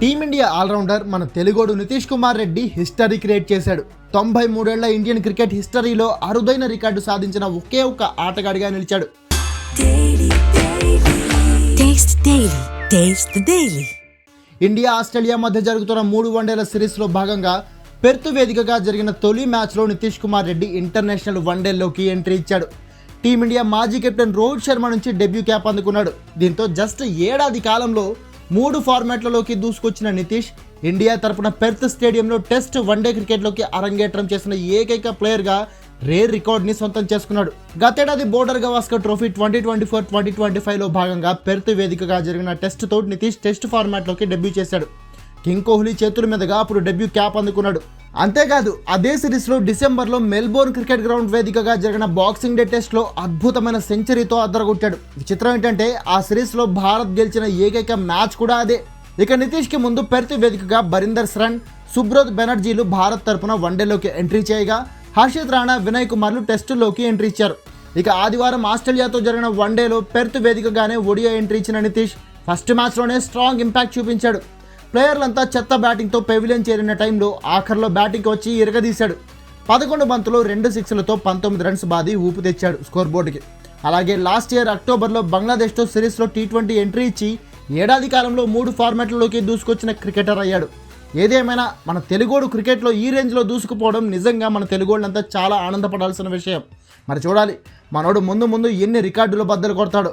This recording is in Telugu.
టీమిండియా ఆల్రౌండర్ మన తెలుగోడు నితీష్ కుమార్ రెడ్డి హిస్టరీ క్రియేట్ చేశాడు. తొంభై మూడేళ్ళ ఇండియన్ క్రికెట్ హిస్టరీలో అరుదైన రికార్డు సాధించిన ఒకే ఒక్క ఆటగాడిగా నిలిచాడు. ఇండియా ఆస్ట్రేలియా మధ్య జరుగుతున్న మూడు వన్డేల సిరీస్లో భాగంగా పెర్త్ వేదికగా జరిగిన తొలి మ్యాచ్లో నితీష్ కుమార్ రెడ్డి ఇంటర్నేషనల్ వన్డేల్లోకి ఎంట్రీ ఇచ్చాడు. టీమిండియా మాజీ కెప్టెన్ రోహిత్ శర్మ నుంచి డెబ్యూ క్యాప్ అందుకున్నాడు. దీంతో జస్ట్ ఏడాది కాలంలో మూడు ఫార్మాట్లలోకి దూసుకొచ్చిన నితీష్ ఇండియా తరపున పెర్త్ స్టేడియంలో టెస్ట్ వన్డే క్రికెట్లోకి అరంగేట్రం చేసిన ఏకైక ప్లేయర్గా రేర్ రికార్డ్ని సొంతం చేసుకున్నాడు. గతేడాది Border Gavaskar trophy twenty twenty four twenty twenty ఫైవ్లో భాగంగా పెర్త్ వేదికగా జరిగిన టెస్ట్ తోటి నితీష్ టెస్ట్ ఫార్మాట్లోకి డెబ్యూ చేశాడు. కింగ్ కోహ్లీ చేతుల మీదుగా అప్పుడు డెబ్యూ క్యాప్ అందుకున్నాడు. అంతేకాదు అదే సిరీస్లో డిసెంబర్లో మెల్బోర్న్ క్రికెట్ గ్రౌండ్ వేదికగా జరిగిన బాక్సింగ్ డే టెస్ట్లో అద్భుతమైన సెంచరీతో అద్దరగొట్టాడు. విచిత్రం ఏంటంటే ఆ సిరీస్లో భారత్ గెలిచిన ఏకైక మ్యాచ్ కూడా అదే. ఇక నితీష్కి ముందు పెర్త్ వేదికగా బరిందర్ శరణ్ సుబ్రత్ బెనర్జీలు భారత్ తరపున వన్డేలోకి ఎంట్రీ చేయగా హర్షిత్ రాణా వినయ్ కుమార్లు టెస్టులోకి ఎంట్రీ ఇచ్చారు. ఇక ఆదివారం ఆస్ట్రేలియాతో జరిగిన వన్డేలో పెర్త్ వేదికగానే ఒడియా ఎంట్రీ ఇచ్చిన నితీష్ ఫస్ట్ మ్యాచ్లోనే స్ట్రాంగ్ ఇంపాక్ట్ చూపించాడు. ప్లేయర్లంతా చెత్త బ్యాటింగ్తో పెవిలియన్ చేరిన టైంలో ఆఖరిలో బ్యాటింగ్కి వచ్చి ఇరగదీశాడు. పదకొండు బంతులు రెండు సిక్స్లతో పంతొమ్మిది రన్స్ బాది ఊపు తెచ్చాడు స్కోర్ బోర్డుకి అలాగే లాస్ట్ ఇయర్ అక్టోబర్లో బంగ్లాదేశ్తో సిరీస్లో టీ ట్వంటీ ఎంట్రీ ఇచ్చి ఏడాది కాలంలో మూడు ఫార్మాట్లలోకి దూసుకొచ్చిన క్రికెటర్ అయ్యాడు. ఏదేమైనా మన తెలుగోడు క్రికెట్లో ఈ రేంజ్లో దూసుకుపోవడం నిజంగా మన తెలుగోళ్ళంతా చాలా ఆనందపడాల్సిన విషయం. మరి చూడాలి మనోడు ముందు ముందు ఎన్ని రికార్డులు బద్దలు కొడతాడు.